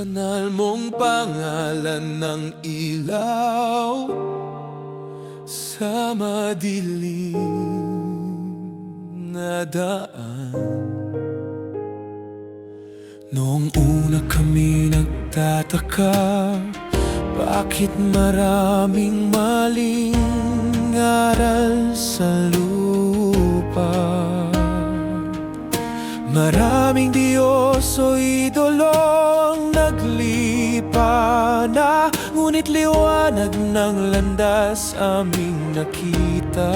Banal mong pangalan ng ilaw Sa madilim na daan. Noong una kami nagtataka Bakit maraming maling aral sa lupa? Maraming Diyos Ngunit liwanag ng landas aming nakita.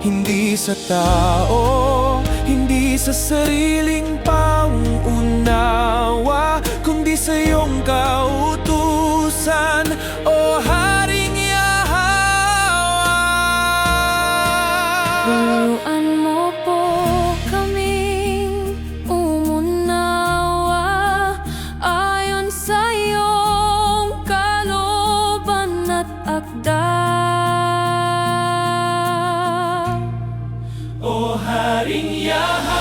Hindi sa tao, hindi sa sariling pangunawa Kundi sa iyong kautusan, O Marinha.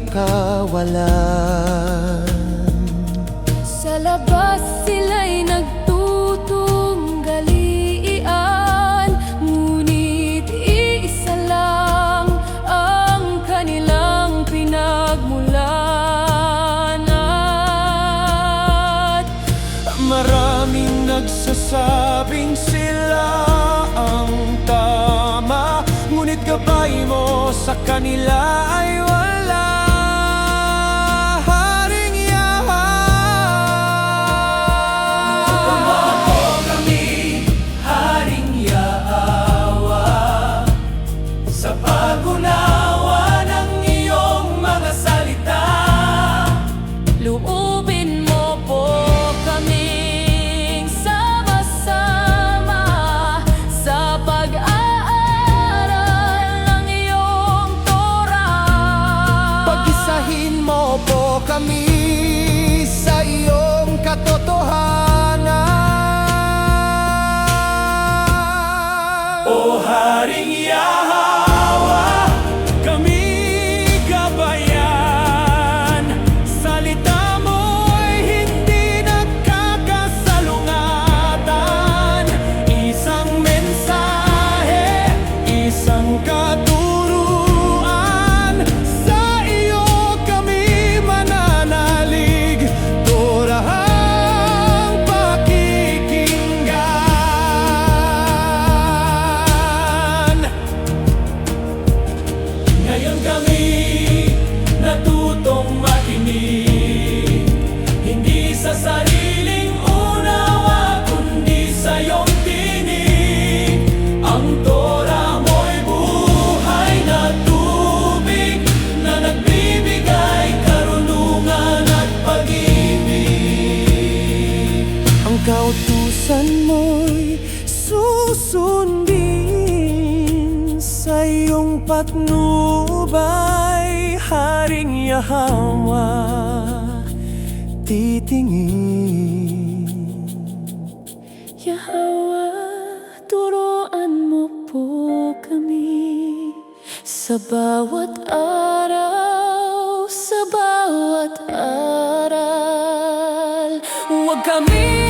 Pinakawalan Sa labas sila'y nagtutunggalian Ngunit iisa lang ang kanilang pinagmulan At Maraming nagsasabing sila ang tama Ngunit gabay mo sa kanila ay wala kami sa iyong katotohanan kautusan mo'y susundin Sa iyong patnubay Haring Yahweh Titingin Yahweh, turuan mo po kami sa bawat araw, sa bawat aral. Huwag kami